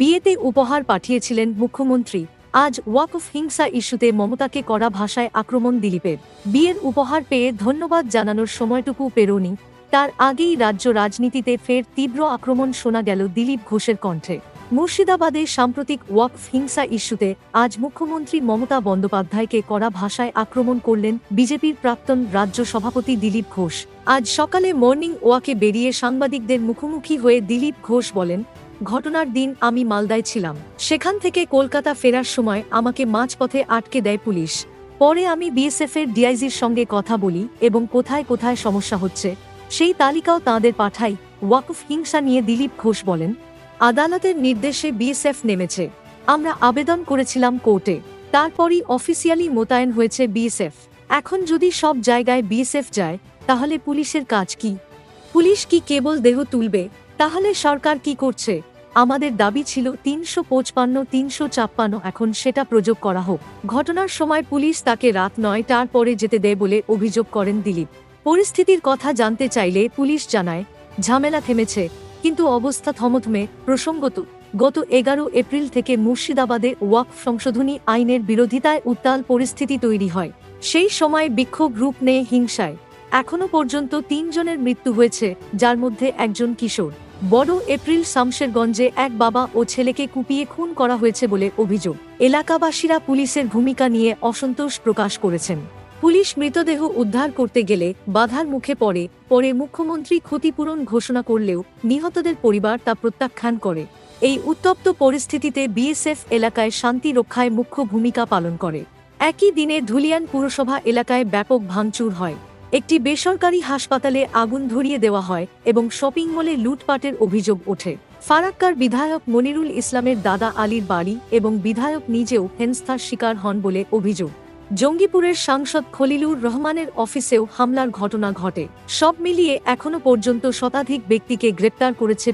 বিয়েতে উপহার পাঠিয়েছিলেন মুখ্যমন্ত্রী। আজ ওয়াকফ হিংসা ইস্যুতে মমতাকে কড়া ভাষায় আক্রমণ দিলীপের। বিয়ের উপহার পেয়ে ধন্যবাদ জানানোর সময়টুকু পেরোনি। তার আগেই রাজ্য রাজনীতিতে ফের তীব্র আক্রমণ শোনা গেল দিলীপ ঘোষের কণ্ঠে। মুর্শিদাবাদে সাম্প্রতিক ওয়াকফ হিংসা ইস্যুতে আজ মুখ্যমন্ত্রী মমতা বন্দ্যোপাধ্যায়কে কড়া ভাষায় আক্রমণ করলেন বিজেপির প্রাক্তন রাজ্য সভাপতি দিলীপ ঘোষ। আজ সকালে মর্নিং ওয়াকে বেরিয়ে সাংবাদিকদের মুখোমুখি হয়ে দিলীপ ঘোষ বলেন ঘটনার দিন আমি মালদায় ছিলাম। সেখান থেকে কলকাতা ফেরার সময় আমাকে মাঝপথে আটকে দেয় পুলিশ। পরে আমি বিএসএফ এর ডিআইজির সঙ্গে কথা বলি এবং কোথায় কোথায় সমস্যা হচ্ছে, সেই তালিকাও তাঁদের পাঠাই। ওয়াকুফ হিংসা নিয়ে দিলীপ ঘোষ বলেন, আদালতের নির্দেশে বিএসএফ নেমেছে। আমরা আবেদন করেছিলাম কোর্টে। তারপরই অফিসিয়ালি মোতায়েন হয়েছে বিএসএফ। এখন যদি সব জায়গায় বিএসএফ যায়, তাহলে পুলিশের কাজ কি? পুলিশ কি কেবল দেহ তুলবে? তাহলে সরকার কি করছে? আমাদের দাবি ছিল তিনশো পঁচপান্ন, তিনশো ছাপ্পান্ন। এখন সেটা প্রযোগ করা হোক। ঘটনার সময় পুলিশ তাকে রাত নয়টার পরে যেতে দেয় বলে অভিযোগ করেন দিলীপ। পরিস্থিতির কথা জানতে চাইলে পুলিশ জানায়, ঝামেলা থেমেছে, কিন্তু অবস্থা থমথমে। প্রসঙ্গত, গত এগারো এপ্রিল থেকে মুর্শিদাবাদে ওয়াকফ সংশোধনী আইনের বিরোধিতায় উত্তাল পরিস্থিতি তৈরি হয়। সেই সময় বিক্ষোভ রূপ নেয় হিংসায়। এখনও পর্যন্ত তিনজনের মৃত্যু হয়েছে, যার মধ্যে একজন কিশোর। বড় এপ্রিল শামশেরগঞ্জে এক বাবা ও ছেলেকে কুপিয়ে খুন করা হয়েছে বলে অভিযোগ। এলাকাবাসীরা পুলিশের ভূমিকা নিয়ে অসন্তোষ প্রকাশ করেছেন। পুলিশ মৃতদেহ উদ্ধার করতে গেলে বাধার মুখে পড়ে, পরে মুখ্যমন্ত্রী ক্ষতিপূরণ ঘোষণা করলেও নিহতদের পরিবার তা প্রত্যাখ্যান করে। এই উত্তপ্ত পরিস্থিতিতে বিএসএফ এলাকায় শান্তি রক্ষায় মুখ্য ভূমিকা পালন করে। একই দিনে ধুলিয়ান পুরসভা এলাকায় ব্যাপক ভাঙচুর হয়। একটি বেসরকারি হাসপাতালে আগুন ধরিয়ে দেওয়া হয় এবং শপিং মলে লুটপাটের অভিযোগ ওঠে। ফারাক্কার বিধায়ক মনিরুল ইসলামের দাদা আলীর বাড়ি এবং বিধায়ক নিজেও হেনস্থার শিকার হন বলে অভিযোগ। জঙ্গিপুরের সাংসদ খলিলুর রহমানের অফিসেও হামলার ঘটনা ঘটে। সব মিলিয়ে এখনও পর্যন্ত শতাধিক ব্যক্তিকে গ্রেপ্তার করেছে